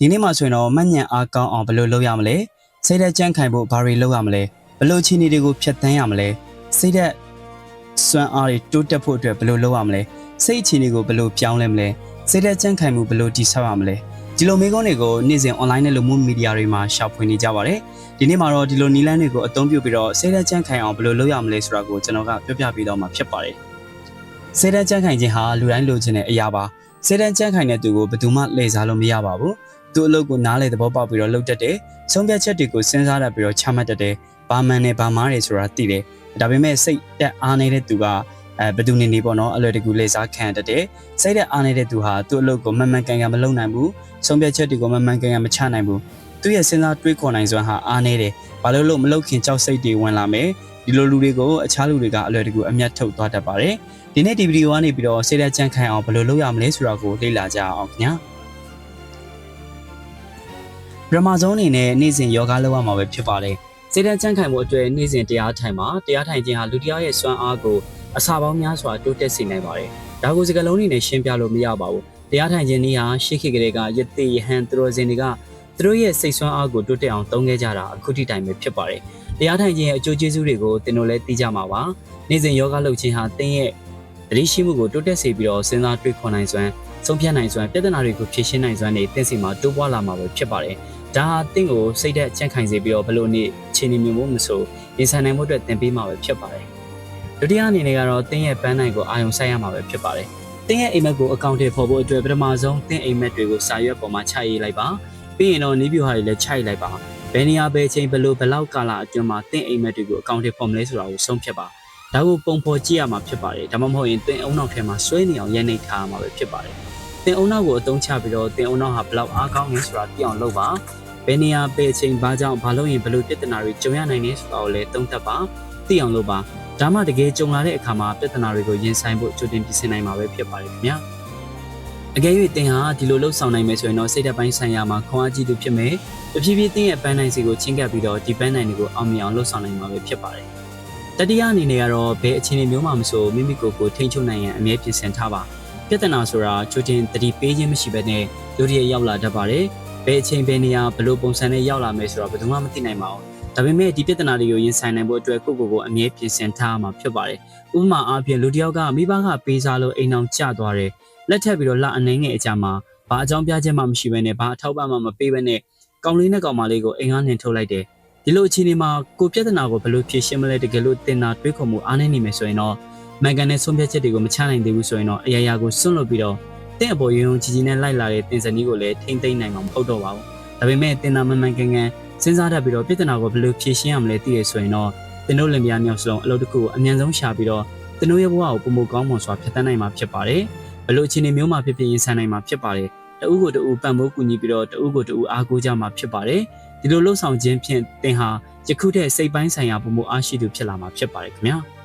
ဒီနေ့မှာဆိုရင်တော့မှတ်ညံအားကောင်းအောင်ဘယ်လိုလုပ်ရမလဲစိတ်သက်ကြံ့ခိုင်ဖို့ဘာတွေလုပ်ရမလဲဘယ်လိုအခြေအနေတွေကိုဖျက်ဆီးရမလဲစိတ်သက်စွမ်းအားတွေတိုးတက်ဖို့အတွက်ဘယ်လိုလုပ်ရမလဲစိတ်အခြေအနေကိုဘယ်လိုပြောင်းလဲမလဲစိတ်သက်ကြံ့ခိုင်မှုဘယ်လိုတည်ဆောက်ရမလဲဒီလိုမေးခွန်းတွေကိုနေ့စဉ် online နဲ့လူမှုမီဒီယာတွေမှာရှောက်ဖွေနေကြပါတယ်ဒီနေ့မှာတော့ဒီလိုနီလန်းတွေကိုအသုံးပြုပြီးတော့စိတ်သက်ကြံ့ခိုင်အောင်ဘယ်လိုလုပ်ရမလဲဆိုတာကိုကျွန်တော်ကပြောပြပေးတော့မှာဖြစ်ပါတယ်စိတ်သက်ကြံ့ခိုင်ခြင်းဟာလူတိုင်းလိုချင်တဲ့အရာပါစိတ်သက်ကြံ့ခိုင်တဲ့သူကိုဘယ်သူမှလှည့်စားလို့မရပါဘူး သူ့အလုပ်ကိုနားလေသဘောပေါက်ပြီးတော့လုပ်တတ်တယ်ဆုံးဖြတ်ချက်တွေကိုစဉ်းစားတတ်ပြီးတော့ချမှတ်တတ်တယ်ဘာမှန်နဲ့ဘာမှားတယ်ဆိုတာသိတယ်ဒါပေမဲ့စိတ်တက်အားနေတဲ့သူကအဲဘယ်သူနေနေပေါ့နော်အလွယ်တကူလေစားခံတတ်တယ်စိတ်တက်အားနေတဲ့သူဟာသူ့အလုပ်ကိုမှန်မှန်ကန်ကန်မလုပ်နိုင်ဘူးဆုံးဖြတ်ချက်တွေကိုမှန်မှန်ကန်ကန်မချနိုင်ဘူးသူ့ရဲ့စဉ်းစားတွေးခေါ်နိုင်စွမ်းဟာအားနေတယ်ဘာလို့လို့မလုပ်ခင်ကြောက်စိတ်တွေဝင်လာမယ်ဒီလိုလူတွေကိုအခြားလူတွေကအလွယ်တကူအမျက်ထုတ်သွားတတ်ပါတယ်ဒီနေ့ဒီဗီဒီယိုကနေပြီးတော့စိတ်တက်ကြံ့ခိုင်အောင်ဘယ်လိုလုပ်ရမလဲဆိုတာကိုလေ့လာကြအောင်ခင်ဗျာ ပထမဆုံးအနေနဲ့နေ့စဉ်ယောဂလုပ်ရမှာပဲဖြစ်ပါတယ်စိတ်ဓာတ်ကြံ့ခိုင်မှုအတွက်နေ့စဉ်တရားထိုင်မှာတရားထိုင်ခြင်းဟာလူတစ်ယောက်ရဲ့စွမ်းအားကိုအစာပေါင်းများစွာတိုးတက်စေနိုင်ပါတယ်။ဒါကိုစကလုံးအနေနဲ့ရှင်းပြလို့မရပါဘူး။တရားထိုင်ခြင်းနည်းဟာရှေးခေတ်ကလေးကယသိယဟန်သူတော်စင်တွေကသူတို့ရဲ့စိတ်ဆွမ်းအားကိုတိုးတက်အောင်သုံးခဲ့ကြတာအခုထိတိုင်ပဲဖြစ်ပါတယ်။တရားထိုင်ခြင်းရဲ့အကျိုးကျေးဇူးတွေကိုသင်တို့လည်းသိကြမှာပါ။နေ့စဉ်ယောဂလုပ်ခြင်းဟာသင်ရဲ့သတိရှိမှုကိုတိုးတက်စေပြီးတော့စဉ်းစားတွေးခေါ်နိုင်စွမ်းဆုံးဖြတ်နိုင်စွမ်းပြဿနာတွေကိုဖြေရှင်းနိုင်စွမ်းတွေသင်စီမှာတိုးပွားလာမှာပဲဖြစ်ပါတယ်။ ဒါဟာတင့်ကိုစိတ်သက်ကြံ့ခိုင်စေပြီးတော့ဘလို့နေ့ခြေနေမျိုးမျိုးမဆိုရင်ဆိုင်နိုင်မှုအတွက်သင်ပေးမှာပဲဖြစ်ပါတယ်။ဒုတိယအနေနဲ့ကတော့တင်းရဲ့ပန်းနိုင်ကိုအာရုံစိုက်ရမှာပဲဖြစ်ပါတယ်။တင်းရဲ့အိမ်မက်ကိုအကောင့်ထဲပေါ်ဖို့အတွက်ပထမဆုံးတင်းအိမ်မက်တွေကိုစာရွက်ပေါ်မှာခြိုက်ရေးလိုက်ပါ။ပြီးရင်တော့နီးပြူဟာတွေလည်းခြိုက်လိုက်ပါ။ဘယ်နေရာပဲချိန်ဘလို့ဘလောက်ကာလအတွင်းမှာတင်းအိမ်မက်တွေကိုအကောင့်ထဲပေါ်မလဲဆိုတာကိုဆုံးဖြတ်ပါ။ဒါကိုပုံဖော်ကြည့်ရမှာဖြစ်ပါတယ်။ဒါမှမဟုတ်ရင်တင်းအုံနောက်ထဲမှာဆွဲနေအောင်ရိုက်နှိပ်ထားရမှာပဲဖြစ်ပါတယ်။ တင်အုံနောက်ကိုအသုံးချပြီးတော့တင်အုံနောက်ဟာဘလောက်အားကောင်းလဲဆိုတာသိအောင်လုပ်ပါဘယ်နေရာပဲအချိန်ဘာကြောင့်ဘာလို့ရင်ဘလို့ပြဿနာတွေကြုံရနိုင်နေဆိုတာကိုလည်းသုံးသပ်ပါသိအောင်လုပ်ပါဒါမှတကယ်ကြုံလာတဲ့အခါမှာပြဿနာတွေကိုရင်ဆိုင်ဖို့ကြိုတင်ပြင်ဆင်နိုင်မှာပဲဖြစ်ပါတယ်ခင်ဗျာအကယ်၍တင်ဟာဒီလိုလှုပ်ဆောင်နိုင်မယ်ဆိုရင်တော့စိတ်ဓာတ်ပိုင်းဆိုင်ရာမှာခွန်အားကြီးသူဖြစ်မယ်တဖြည်းဖြည်းတင်ရဲ့ပန်းနိုင်စီကိုချင်းကပ်ပြီးတော့ဒီပန်းနိုင်တွေကိုအောင်မြင်အောင်လှုပ်ဆောင်နိုင်မှာပဲဖြစ်ပါတယ်တတိယအနေနဲ့ကတော့ဘယ်အခြေအနေမျိုးမှမဆိုမိမိကိုယ်ကိုထိန်းချုပ်နိုင်ရန်အမြဲပြင်ဆင်ထားပါ ပြဿနာဆိုတာချိုတင်တတိပေးခြင်းမရှိဘဲနဲ့လူတွေရောက်လာတတ်ပါတယ်ဘယ်အချိန်ဘယ်နေရာဘယ်လိုပုံစံနဲ့ရောက်လာမယ်ဆိုတော့ဘယ်သူမှမသိနိုင်ပါဘူးဒါပေမဲ့ဒီပြဿနာတွေကိုရင်ဆိုင်နိုင်ဖို့အတွက်ကိုယ့်ကိုယ်ကိုအမြဲပြင်ဆင်ထားမှာဖြစ်ပါတယ်ဥပမာအားဖြင့်လူတစ်ယောက်ကမိဘကပေးစားလို့အိမ်အောင်ကျသွားတယ်လက်ထပ်ပြီးတော့လက်အနေငယ်အကြမှာဘာအကြောင်းပြချက်မှမရှိဘဲနဲ့ဘာအထောက်ပံ့မှမပေးဘဲနဲ့ကောင်လေးနဲ့ကောင်မလေးကိုအိမ်ကနေထုတ်လိုက်တယ်ဒီလိုအခြေအနေမှာကိုပြဿနာကိုဘယ်လိုဖြေရှင်းမလဲတကယ်လို့တင်တာတွေးခေါ်မှုအားနည်းနေမယ်ဆိုရင်တော့ မန်ကန်နဲ့ဆုံးဖြတ်ချက်တွေကိုမချနိုင်သေးဘူးဆိုရင်တော့အရာရာကိုစွန့်လွတ်ပြီးတော့တင့်အပေါ်ရုံရုံကြီးကြီးနဲ့လိုက်လာတဲ့တင်စနီးကိုလည်းထိမ့်သိမ့်နိုင်မှာမဟုတ်တော့ပါဘူး။ဒါပေမဲ့တင်တာမန်မှန်ကန်ကန်စဉ်းစားတတ်ပြီးတော့ပြဿနာကိုဘယ်လိုဖြေရှင်းရမလဲသိရဆိုရင်တော့တင်တို့လင်မယားမြောက်ဆုံးအလုပ်တစ်ခုကိုအမြန်ဆုံးရှာပြီးတော့တင်တို့ရဲ့ဘဝကိုပုံမကောင်းမွန်စွာဖြတ်သန်းနိုင်မှာဖြစ်ပါတယ်။ဘယ်လိုအခြေအနေမျိုးမှာဖြစ်ဖြစ်ရင်ဆိုင်နိုင်မှာဖြစ်ပါတယ်။တဦးကိုတဦးပံ့ပိုးကူညီပြီးတော့တဦးကိုတဦးအားကိုးကြမှာဖြစ်ပါတယ်။ဒီလိုလှုပ်ဆောင်ခြင်းဖြင့်တင်ဟာယခုတည်းစိတ်ပိုင်းဆိုင်ရာပုံမအားရှိသူဖြစ်လာမှာဖြစ်ပါတယ်ခင်ဗျာ။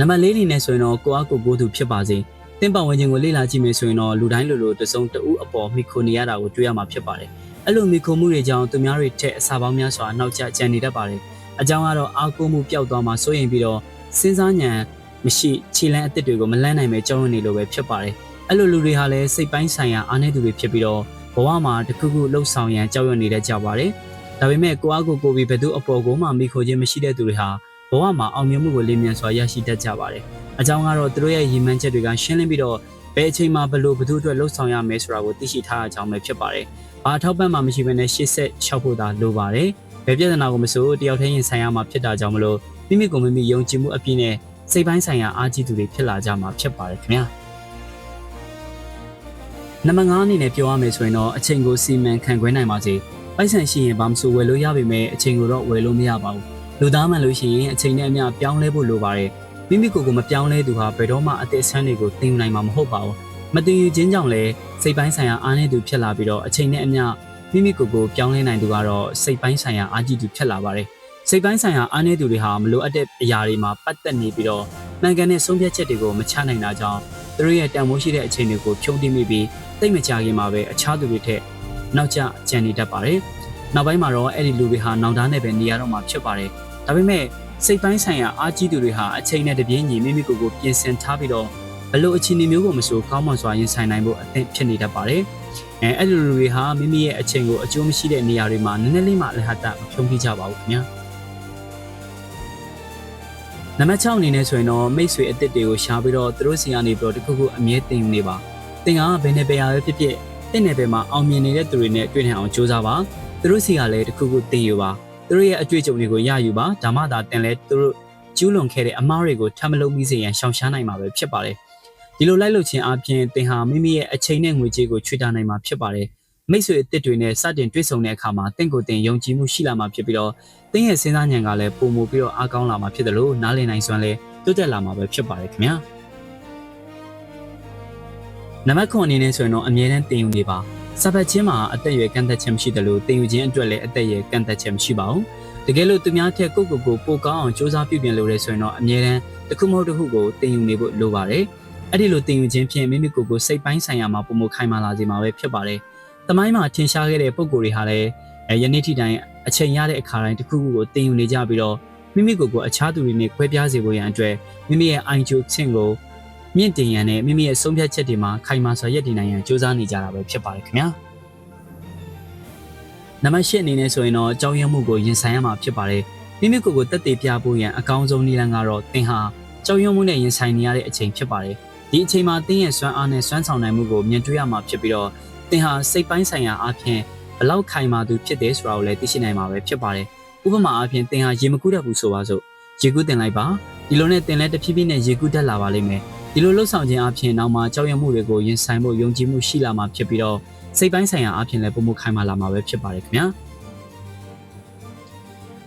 နံပါတ်၄အနေနဲ့ဆိုရင်တော့ကိုအားကိုကိုသူဖြစ်ပါစေ။တင်ပဝင်ခြင်းကိုလေ့လာကြည့်မယ်ဆိုရင်တော့လူတိုင်းလိုလိုတစုံတဦးအပေါ်မိခိုနေရတာကိုတွေ့ရမှာဖြစ်ပါတယ်။အဲ့လိုမိခိုမှုတွေကြောင့်သူများတွေထက်အစာပေါင်းများစွာနောက်ကျကျန်နေတတ်ပါတယ်။အကြောင်းကတော့အားကိုးမှုပျောက်သွားမှစိုးရင်ပြီးတော့စဉ်းစားဉာဏ်မရှိခြေလမ်းအသစ်တွေကိုမလန်းနိုင်ပဲကြောက်ရွံ့နေလို့ပဲဖြစ်ပါတယ်။အဲ့လိုလူတွေဟာလည်းစိတ်ပိုင်းဆိုင်ရာအားနည်းသူတွေဖြစ်ပြီးတော့ဘဝမှာတခုခုလှုပ်ဆောင်ရန်ကြောက်ရွံ့နေတတ်ကြပါတယ်။ဒါပေမဲ့ကိုအားကိုကိုပြီးဘယ်သူအပေါ်ကိုမှမိခိုခြင်းမရှိတဲ့သူတွေဟာ ဘဝမှာအောင်မြင်မှုကိုလင်းမြန်စွာရရှိတတ်ကြပါတယ်။အကြောင်းကတော့သူတို့ရဲ့ရည်မှန်းချက်တွေကရှင်းလင်းပြီးတော့ဘယ်အချိန်မှာဘလို့ဘသူအတွက်လှုပ်ဆောင်ရမယ်ဆိုတာကိုသိရှိထားတဲ့အကြောင်းပဲဖြစ်ပါတယ်။ဘာထောက်ပံ့မှမရှိဘဲနဲ့ရှေ့ဆက်လျှောက်ဖို့သာလိုပါတယ်။ဘယ်ပြဿနာကိုမဆိုတယောက်တည်းရင်ဆိုင်ရမှာဖြစ်တာကြောင့်မလို့မိမိကိုမိမိယုံကြည်မှုအပြည့်နဲ့စိတ်ပိုင်းဆိုင်ရာအားကြီးသူတွေဖြစ်လာကြမှာဖြစ်ပါတယ်ခင်ဗျာ။နံပါတ်5အနေနဲ့ပြောရမယ်ဆိုရင်တော့အချိန်ကိုစီမံခန့်ခွဲနိုင်ပါစေ။ပိုက်ဆံရှိရင်ဘာမှမဆိုဝယ်လို့ရပေမဲ့အချိန်ကိုတော့ဝယ်လို့မရပါဘူး။ လူသားမှန်လို့ရှိရင်အချိန်နဲ့အမျှပြောင်းလဲဖို့လိုပါတယ်။မိမိကိုယ်ကိုမပြောင်းလဲသူဟာဘယ်တော့မှအသက်ဆန်းတွေကိုသိယူနိုင်မှာမဟုတ်ပါဘူး။မသိယူခြင်းကြောင့်လည်းစိတ်ပိုင်းဆိုင်ရာအားနည်းသူဖြစ်လာပြီးတော့အချိန်နဲ့အမျှမိမိကိုယ်ကိုပြောင်းလဲနိုင်သူကတော့စိတ်ပိုင်းဆိုင်ရာအားကြီးသူဖြစ်လာပါတယ်။စိတ်ပိုင်းဆိုင်ရာအားနည်းသူတွေဟာမလိုအပ်တဲ့အရာတွေမှာပတ်သက်နေပြီးတော့မှန်ကန်တဲ့ဆုံးဖြတ်ချက်တွေကိုမချနိုင်တာကြောင့်သူတို့ရဲ့တန်ဖိုးရှိတဲ့အချိန်တွေကိုဖြုံးတိမိပြီးတိတ်မကြခင်မှာပဲအခြားသူတွေထက်နောက်ကျကျန်နေတတ်ပါတယ်။နောက်ပိုင်းမှာတော့အဲ့ဒီလူတွေဟာနောင်တနဲ့ပဲနေရတော့မှာဖြစ်ပါတယ်။ ဒါပေမဲ့စိတ်ပိုင်းဆိုင်ရာအားကြီးသူတွေဟာအချိန်နဲ့တပြေးညီမိမိကိုယ်ကိုပြင်ဆင်ထားပြီးတော့ဘလို့အခြေအနေမျိုးကိုမဆိုကောင်းမွန်စွာရင်ဆိုင်နိုင်ဖို့အသင့်ဖြစ်နေတတ်ပါတယ်။အဲအဲ့လိုလူတွေဟာမိမိရဲ့အချိန်ကိုအကျိုးမရှိတဲ့နေရာတွေမှာနည်းနည်းလေးမှလည်းဟာတာမဖြုံးပြကြပါဘူးခင်ဗျာနံပါတ်6အနေနဲ့ဆိုရင်တော့မိတ်ဆွေအစ်စ်တွေကိုရှားပြီးတော့သူတို့စီကနေပြီးတော့တခုခုအမြဲတင်နေပါတင်ကဘယ်နဲ့ပဲရပဲဖြစ်ဖြစ်တင့်နယ်ပယ်မှာအောင်မြင်နေတဲ့သူတွေနဲ့တွေ့နိုင်အောင်ကြိုးစားပါသူတို့စီကလည်းတခုခုတင်ယူပါ သူတို့ရဲ့အတွေ့အကြုံတွေကိုရယူပါဒါမှသာတင်လဲသူတို့ကျူးလွန်ခဲ့တဲ့အမားတွေကိုထပ်မလုံးမိစေရန်ရှောင်ရှားနိုင်မှာပဲဖြစ်ပါတယ်ဒီလိုလိုက်လုပ်ခြင်းအပြင်တင်ဟာမိမိရဲ့အချိန်နဲ့ငွေကြေးကိုချွေတာနိုင်မှာဖြစ်ပါတယ်မိတ်ဆွေအစ်စ်တွေနဲ့စတင်တွေ့ဆုံတဲ့အခါမှာတင့်ကိုတင်ယုံကြည်မှုရှိလာမှာဖြစ်ပြီးတော့တင်းရဲ့စဉ်းစားဉာဏ်ကလည်းပုံမူပြီးတော့အားကောင်းလာမှာဖြစ်တယ်လို့နားလည်နိုင်စွမ်းလဲတိုးတက်လာမှာပဲဖြစ်ပါတယ်ခင်ဗျာနံပါတ်9အနေနဲ့ဆိုရင်တော့အမြဲတမ်းတင်ယူနေပါ စာပတ်ချင်းမှာအသက်အရွယ်ကန့်သက်ခြင်းမရှိတယ်လို့တင်ယူခြင်းအတွက်လည်းအသက်အရွယ်ကန့်သက်ခြင်းမရှိပါဘူးတကယ်လို့သူများထက်ကိုယ့်ကိုယ်ကိုပိုကောင်းအောင်စူးစမ်းပြုပြင်လို့ရဆိုရင်တော့အမြဲတမ်းတစ်ခုမဟုတ်တစ်ခုကိုတင်ယူနေဖို့လိုပါတယ်အဲ့ဒီလိုတင်ယူခြင်းဖြင့်မိမိကိုယ်ကိုစိတ်ပိုင်းဆိုင်ရာမှာပုံမခိုင်မာလာစေမှာပဲဖြစ်ပါတယ်တမိုင်းမှာထင်ရှားခဲ့တဲ့ပုံကိုယ်တွေဟာလည်းယနေ့ထိတိုင်အချိန်ရတဲ့အခါတိုင်းတစ်ခုခုကိုတင်ယူနေကြပြီးတော့မိမိကိုယ်ကိုအခြားသူတွေနဲ့ခွဲပြားစေဖို့ရန်အတွက်မိမိရဲ့အိုင်ဂျိုချင်းကို မြင့်တင်ရန်နဲ့မိမိရဲ့ဆုံးဖြတ်ချက်တွေမှာခိုင်မာစွာရည်တည်နိုင်ရန်ကြိုးစားနေကြတာပဲဖြစ်ပါတယ်ခင်ဗျာနံပါတ်၈အနေနဲ့ဆိုရင်တော့အကြောင်းရင်းမှုကိုရင်ဆိုင်ရမှာဖြစ်ပါတယ်မိမိကိုယ်ကိုတက်တည်ပြဖို့ရန်အကောင်းဆုံးနည်းလမ်းကတော့သင်ဟာကြောက်ရွံ့မှုနဲ့ရင်ဆိုင်နေရတဲ့အချိန်ဖြစ်ပါတယ်ဒီအချိန်မှာသင်ရဲ့စွမ်းအားနဲ့စွမ်းဆောင်နိုင်မှုကိုမြင်တွေ့ရမှာဖြစ်ပြီးတော့သင်ဟာစိတ်ပိုင်းဆိုင်ရာအပြင်ဘလောက်ခိုင်မာသူဖြစ်တယ်ဆိုတာကိုလည်းသိရှိနိုင်မှာပဲဖြစ်ပါတယ်ဥပမာအပြင်သင်ဟာရေမကူးတတ်ဘူးဆိုပါစို့ရေကူးတင်လိုက်ပါဒီလိုနဲ့သင်လည်းတဖြည်းဖြည်းနဲ့ရေကူးတက်လာပါလိမ့်မယ် ဒီလိုလှုပ်ဆောင်ခြင်းအပြင်နောက်မှာကြောက်ရွံ့မှုတွေကိုရင်ဆိုင်ဖို့ယုံကြည်မှုရှိလာမှာဖြစ်ပြီးတော့စိတ်ပိုင်းဆိုင်ရာအပြင်လည်းပုံမခိုင်မာလာမှာပဲဖြစ်ပါတယ်ခင်ဗျာ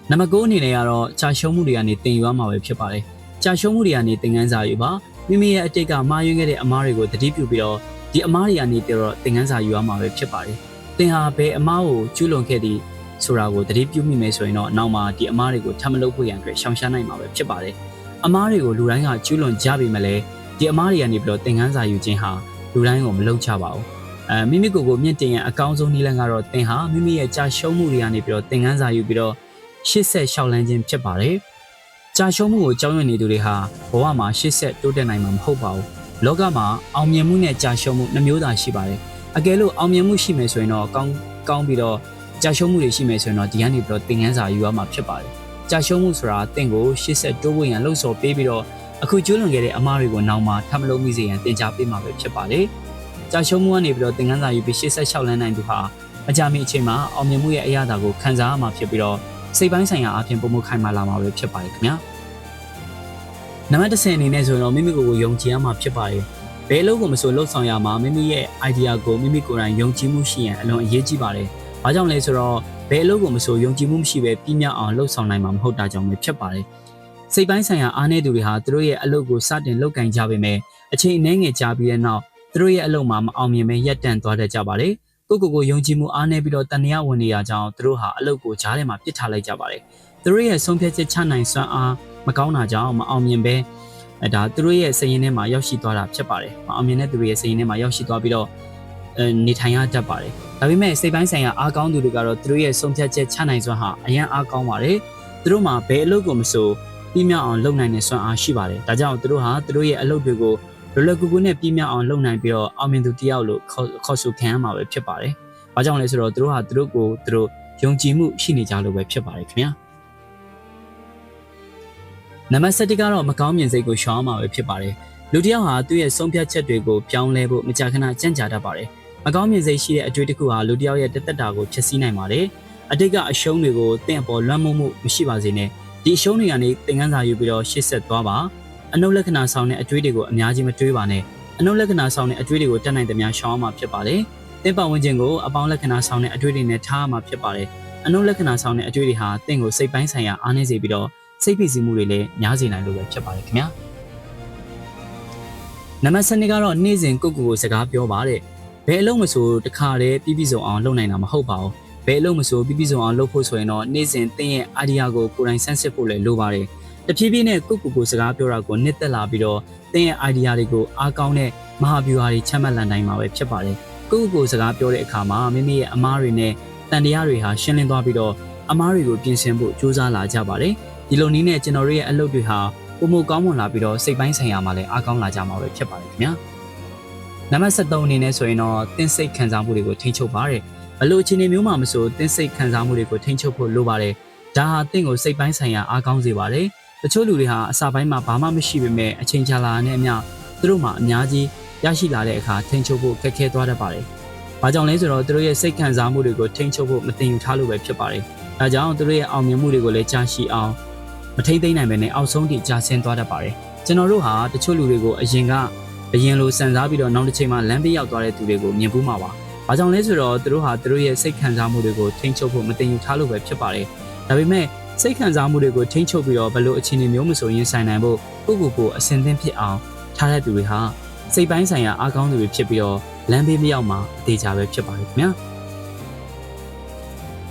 နံပါတ်9အနေနဲ့ကတော့ကြာရှုံးမှုတွေကနေတင်ယူရမှာပဲဖြစ်ပါတယ်ကြာရှုံးမှုတွေကနေသင်ခန်းစာယူပါမိမိရဲ့အတိတ်ကမှားယွင်းခဲ့တဲ့အမားတွေကိုတတိပြုပြီးတော့ဒီအမားတွေကနေတော့သင်ခန်းစာယူရမှာပဲဖြစ်ပါတယ်သင်ဟာဘယ်အမားကိုကျူးလွန်ခဲ့သည့်ဆိုတာကိုတတိပြုမိမယ်ဆိုရင်တော့နောက်မှာဒီအမားတွေကိုထပ်မလုပ်ဖို့ရန်အတွက်ရှောင်ရှားနိုင်မှာပဲဖြစ်ပါတယ်အမားတွေကိုလူတိုင်းကကျူးလွန်ကြပြီမလဲ ဒီအမားတွေကနေပြီးတော့သင်ခန်းစာယူခြင်းဟာလူတိုင်းကိုမလုပ်ချပါဘူးအဲမိမိကိုယ်ကိုမြင့်တင်ရန်အကောင်းဆုံးနည်းလမ်းကတော့သင်ဟာမိမိရဲ့ကြာရှုံးမှုတွေကနေပြီးတော့သင်ခန်းစာယူပြီးတော့ရှစ်ဆက်ရှောက်လန်းခြင်းဖြစ်ပါတယ်ကြာရှုံးမှုကိုကြောင်းရွံ့နေသူတွေဟာဘဝမှာရှစ်ဆက်တိုးတက်နိုင်မှာမဟုတ်ပါဘူးလောကမှာအောင်မြင်မှုနဲ့ကြာရှုံးမှုနှမျိုးသာရှိပါတယ်အကယ်လို့အောင်မြင်မှုရှိမယ်ဆိုရင်တော့ကောင်းကောင်းပြီးတော့ကြာရှုံးမှုတွေရှိမယ်ဆိုရင်တော့ဒီကနေပြီးတော့သင်ခန်းစာယူရမှာဖြစ်ပါတယ်ကြာရှုံးမှုဆိုတာတင့်ကိုရှစ်ဆက်တိုးဖို့ရန်လှုံ့ဆော်ပေးပြီးတော့ အခုကျွလွန်ခဲ့တဲ့အမားတွေကိုနောက်မှထပ်မလုံးမိစေရန်တင် जा ပေးမှာပဲဖြစ်ပါတယ်ကြာရှုံးမှုကနေပြီးတော့သင်ခန်းစာယူပြီးရှစ်ဆက်လျှောက်လန်းနိုင်သူဟာအကြမီအချိန်မှာအောင်မြင်မှုရဲ့အရာတာကိုခံစားရမှာဖြစ်ပြီးတော့စိတ်ပိုင်းဆိုင်ရာအပြင်ပုံမှုခိုင်မာလာမှာပဲဖြစ်ပါတယ်ခင်ဗျာနံပါတ်10အနေနဲ့ဆိုရင်တော့မိမိကိုယ်ကိုယုံကြည်ရမှာဖြစ်ပါတယ်ဘယ်အလုပ်ကိုမဆိုလှုပ်ဆောင်ရမှာမိမိရဲ့ idea ကိုမိမိကိုယ်တိုင်ယုံကြည်မှုရှိရန်အလွန်အရေးကြီးပါတယ်။ဘာကြောင့်လဲဆိုတော့ဘယ်အလုပ်ကိုမဆိုယုံကြည်မှုမရှိဘဲပြင်းပြအောင်လှုပ်ဆောင်နိုင်မှာမဟုတ်တာကြောင့်ပဲဖြစ်ပါတယ်။ စိတ်ပိုင်းဆိုင်ရာအားနည်းသူတွေဟာသူတို့ရဲ့အလုပ်ကိုစတင်လုပ်ကင်ကြပေမဲ့အချိန်အနည်းငယ်ကြာပြီးတဲ့နောက်သူတို့ရဲ့အလုပ်မှာမအောင်မြင်ပဲရပ်တန့်သွားတတ်ကြပါတယ်။ကိုကိုကိုယုံကြည်မှုအားနည်းပြီးတော့တန်တရားဝင်နေရကြောင်းသူတို့ဟာအလုပ်ကိုကြားထဲမှာပစ်ထားလိုက်ကြပါတယ်။သူတို့ရဲ့ဆုံးဖြတ်ချက်ချနိုင်စွမ်းအားမကောင်းတာကြောင့်မအောင်မြင်ပဲအဲဒါသူတို့ရဲ့စည်ရင်ထဲမှာရောက်ရှိသွားတာဖြစ်ပါတယ်။အောင်မြင်တဲ့သူတွေရဲ့စည်ရင်ထဲမှာရောက်ရှိသွားပြီးတော့အဲနေထိုင်ရတတ်ပါတယ်။ဒါပေမဲ့စိတ်ပိုင်းဆိုင်ရာအားကောင်းသူတွေကတော့သူတို့ရဲ့ဆုံးဖြတ်ချက်ချနိုင်စွမ်းဟာအရန်အားကောင်းပါတယ်။သူတို့မှာဘယ်အလုပ်ကိုမဆို ပြီးမြောက်အောင်လုပ်နိုင်တဲ့စွမ်းအားရှိပါတယ်။ဒါကြောင့်သူတို့ဟာသူတို့ရဲ့အလုပ်တွေကိုလွယ်လွယ်ကူကူနဲ့ပြီးမြောက်အောင်လုပ်နိုင်ပြီးတော့အောင်မြင်သူတယောက်လို့ခေါ်ဆိုခံရမှာပဲဖြစ်ပါတယ်။ဘာကြောင့်လဲဆိုတော့သူတို့ဟာသူတို့ကိုသူတို့ယုံကြည်မှုရှိနေကြလို့ပဲဖြစ်ပါတယ်ခင်ဗျာ။နံပါတ်7ကတော့မကောင်းမြင်စိတ်ကိုရှောင်မှာပဲဖြစ်ပါတယ်လူတစ်ယောက်ဟာသူ့ရဲ့ဆုံးဖြတ်ချက်တွေကိုပြောင်းလဲဖို့မကြာခဏကြံ့ကြာတတ်ပါတယ်မကောင်းမြင်စိတ်ရှိတဲ့အတွေ့အကြုံဟာလူတစ်ယောက်ရဲ့တက်တက်တာကိုဖျက်ဆီးနိုင်ပါတယ်အတိတ်ကအရှုံးတွေကိုတင့်အပေါ်လွှမ်းမိုးမှုမရှိပါစေနဲ့ ဒီအရှုံးတွေကနေသင်ခန်းစာယူပြီးတော့ရှေ့ဆက်သွားပါအနုလက္ခဏာဆောင်တဲ့အတွေ့အကြုံတွေကိုအများကြီးမတွေးပါနဲ့အနုလက္ခဏာဆောင်တဲ့အတွေ့အကြုံတွေကိုတက်နိုင်သမျှရှောင်အောင်မှာဖြစ်ပါတယ်တင်ပတ်ဝန်းကျင်ကိုအပေါင်းလက္ခဏာဆောင်တဲ့အတွေ့အကြုံတွေနဲ့ထားမှာဖြစ်ပါတယ်အနုလက္ခဏာဆောင်တဲ့အတွေ့အကြုံတွေဟာတင့်ကိုစိတ်ပိုင်းဆိုင်ရာအားနည်းစေပြီးတော့စိတ်ဖိစီးမှုတွေလည်းများစေနိုင်လို့ပဲဖြစ်ပါတယ်ခင်ဗျာနံပါတ်7ကတော့နေ့စဉ်ကိုကိုကိုစကားပြောပါတဲ့ဘယ်အလုံးမဆိုတခါတည်းပြည့်ပြည့်စုံအောင်လုပ်နိုင်တာမဟုတ်ပါဘူး ဘယ်အလုံးမဆိုပြည့်ပြည့်စုံအောင်လုပ်ဖို့ဆိုရင်တော့နေ့စဉ်သင်ရဲ့ idea ကိုကိုယ်တိုင်ဆန်းစစ်ဖို့လည်းလိုပါတယ်တဖြည်းဖြည်းနဲ့ကိုကိုကိုစကားပြောတာကိုနှစ်သက်လာပြီးတော့သင်ရဲ့ idea တွေကိုအားကောင်းတဲ့မဟာဗျူဟာတွေချမှတ်လန်နိုင်မှာပဲဖြစ်ပါတယ်ကိုကိုကိုစကားပြောတဲ့အခါမှာမိမိရဲ့အမားတွေနဲ့တန်တရားတွေဟာရှင်းလင်းသွားပြီးတော့အမားတွေကိုပြင်ဆင်ဖို့ကြိုးစားလာကြပါတယ်ဒီလိုနည်းနဲ့ကျွန်တော်တို့ရဲ့အလုပ်တွေဟာပုံမကောင်းမွန်လာပြီးတော့စိတ်ပိုင်းဆိုင်ရာမှာလည်းအားကောင်းလာကြမှာပဲဖြစ်ပါတယ်ခင်ဗျာနံပါတ်73အနေနဲ့ဆိုရင်တော့သင်စိတ်ခံစားမှုတွေကိုထိန်းချုပ်ပါတယ်ဘ လို့အခြေအနေမျိုးမှမဆိုသင်စိတ်ခံစားမှုတွေကိုထိန်းချုပ်ဖို့လိုပါတယ်ဒါဟာသင်ကိုစိတ်ပိုင်းဆိုင်ရာအားကောင်းစေပါတယ်တချို့လူတွေဟာအစာပိုင်းမှာဘာမှမရှိပေမဲ့အချိန်ကြာလာတဲ့အမျှသူတို့မှအများကြီးရရှိလာတဲ့အခါထိန်းချုပ်ဖို့ခက်ခဲသွားတတ်ပါတယ်ဘာကြောင့်လဲဆိုတော့သူတို့ရဲ့စိတ်ခံစားမှုတွေကိုထိန်းချုပ်ဖို့မတင်ယူထားလို့ပဲဖြစ်ပါတယ်ဒါကြောင့်သူတို့ရဲ့အောင်မြင်မှုတွေကိုလည်းကြားရှိအောင်မထိမ့်သိမ့်နိုင်ပဲနဲ့အောက်ဆုံးထိကြာဆင်းသွားတတ်ပါတယ်ကျွန်တော်တို့ဟာတချို့လူတွေကိုအရင်ကအရင်လိုစံစားပြီးတော့နောက်တစ်ချိန်မှာလမ်းဘေးရောက်သွားတဲ့သူတွေကိုမြင်ဘူးမှာပါ။ ဘာကြောင့်လဲဆိုတော့သူတို့ဟာသူတို့ရဲ့စိတ်ခံစားမှုတွေကိုထိန်းချုပ်ဖို့မတင်ယူထားလို့ပဲဖြစ်ပါတယ်။ဒါပေမဲ့စိတ်ခံစားမှုတွေကိုထိန်းချုပ်ပြီးတော့ဘလို့အခြေအနေမျိုးမဆိုရင်ဆိုင်နိုင်ဖို့ကိုယ့်ကိုယ်ကိုအစင်သင့်ဖြစ်အောင်ထားတဲ့သူတွေဟာစိတ်ပိုင်းဆိုင်ရာအားကောင်းသူတွေဖြစ်ပြီးတော့လမ်းဘေးမရောက်မှာအသေးချာပဲဖြစ်ပါတယ်ခင်ဗျာ။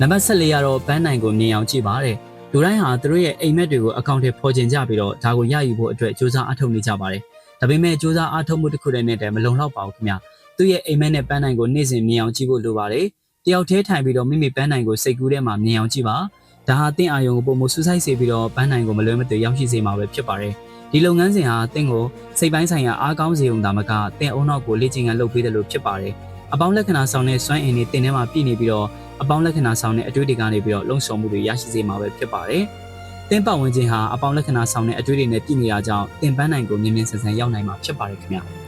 နံပါတ်14ကတော့ပန်းနိုင်ကိုမြင်အောင်ကြည့်ပါတဲ့။လူတိုင်းဟာသူတို့ရဲ့အိမ်မက်တွေကိုအကောင့်ထဲဖော်ကျင်ကြပြီးတော့ဒါကိုရယူဖို့အတွက်စူးစမ်းအထောက်နေကြပါတယ်။ဒါပေမဲ့စူးစမ်းအားထုတ်မှုတစ်ခုတည်းနဲ့တည်းမလုံလောက်ပါဘူးခင်ဗျ။ သူ့ရဲ့အိမ်မက်နဲ့ပန်းနိုင်ကိုနေ့စဉ်မြင်အောင်ကြည့်ဖို့လိုပါတယ်။တယောက်တည်းထိုင်ပြီးတော့မိမိပန်းနိုင်ကိုစိတ်ကူးထဲမှာမြင်အောင်ကြည့်ပါ။ဒါဟာတင့်အာယုံကိုပုံမဆူဆိုင်စေပြီးတော့ပန်းနိုင်ကိုမလွဲမသွေရောက်ရှိစေမှာပဲဖြစ်ပါတယ်။ဒီလုပ်ငန်းစဉ်ဟာတင့်ကိုစိတ်ပိုင်းဆိုင်ရာအားကောင်းစေုံသာမကတင့်အုံနောက်ကိုလေ့ကျင့်ခန်းလုပ်ပေးတယ်လို့ဖြစ်ပါတယ်။အပေါင်းလက္ခဏာဆောင်တဲ့စွမ်းအင်တွေတင်ထဲမှာပြည့်နေပြီးတော့အပေါင်းလက္ခဏာဆောင်တဲ့အတွေ့အကြုံတွေကနေပြီးတော့လုံဆောင်မှုတွေရရှိစေမှာပဲဖြစ်ပါတယ်။တင်ပတ်ဝန်းကျင်ဟာအပေါင်းလက္ခဏာဆောင်တဲ့အတွေ့အကြုံတွေနဲ့ပြည့်နေတာကြောင့်တင်ပန်းနိုင်ကိုမြင်မြင်ဆန်ဆန်ရောက်နိုင်မှာဖြစ်ပါတယ်ခင်ဗျာ။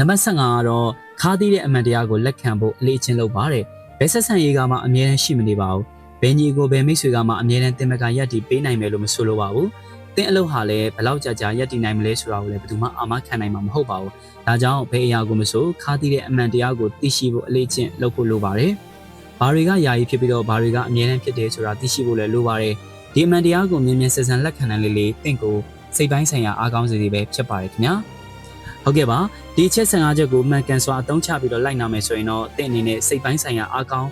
နံပါတ်15ကတော့ခါးသီးတဲ့အမှန်တရားကိုလက်ခံဖို့အလေးအချင်းလုပ်ပါတယ်။ဘယ်ဆက်ဆံရေးကမှအမြဲတမ်းရှိမနေပါဘူး။ဘယ်ညီကိုဘယ်မိတ်ဆွေကမှအမြဲတမ်းတင်မကရက်တီပေးနိုင်မယ်လို့မဆိုလိုပါဘူး။တင်အလုပ်ဟာလည်းဘယ်လောက်ကြာကြာရက်တီနိုင်မလဲဆိုတာကိုလည်းဘယ်သူမှအာမခံနိုင်မှာမဟုတ်ပါဘူး။ဒါကြောင့်ဘယ်အရာကိုမဆိုခါးသီးတဲ့အမှန်တရားကိုသိရှိဖို့အလေးအချင်းလုပ်ဖို့လိုပါတယ်။ဘာတွေကယာယီဖြစ်ပြီးတော့ဘာတွေကအမြဲတမ်းဖြစ်တယ်ဆိုတာသိရှိဖို့လည်းလိုပါတယ်။ဒီအမှန်တရားကိုမြင်မြင်ဆန်ဆန်လက်ခံနိုင်လေလေတင့်ကိုစိတ်ပိုင်းဆိုင်ရာအားကောင်းစေသည်ပဲဖြစ်ပါတယ်ခင်ဗျာ။ ဟုတ်ကဲ့ပါဒီချက်15ချက်ကိုမှန်ကန်စွာအသုံးချပြီးတော့လိုက်နာမယ်ဆိုရင်တော့တင့်အနေနဲ့စိတ်ပိုင်းဆိုင်ရာအားကောင်း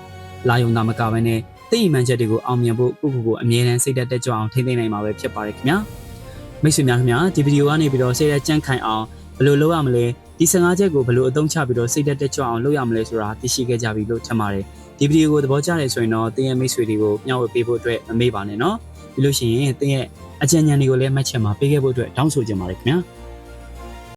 လာယုံတာမကဘဲနဲ့တင့်အမှန်ချက်တွေကိုအောင်မြင်ဖို့ကိုယ့်ကိုယ်ကိုအမြဲတမ်းစိတ်သက်တက်ကြွအောင်ထိန်းသိမ်းနိုင်မှာပဲဖြစ်ပါတယ်ခင်ဗျာ။မိတ်ဆွေများခင်ဗျာဒီဗီဒီယိုကနေပြီးတော့စိတ်သက်ကြံ့ခိုင်အောင်ဘယ်လိုလုပ်ရမလဲဒီ15ချက်ကိုဘယ်လိုအသုံးချပြီးတော့စိတ်သက်တက်ကြွအောင်လုပ်ရမလဲဆိုတာသိရှိခဲ့ကြပြီလို့ထင်ပါတယ်ဒီဗီဒီယိုကိုသဘောကျတယ်ဆိုရင်တော့တင်းရဲ့မိတ်ဆွေတွေကိုမျှဝေပေးဖို့အတွက်မမေ့ပါနဲ့နော်ပြီးလို့ရှိရင်တင်းရဲ့အကြံဉာဏ်တွေကိုလည်းမှတ်ချက်မှာပေးခဲ့ဖို့အတွက်တောင်းဆိုချင်ပါတယ်ခင်ဗျာ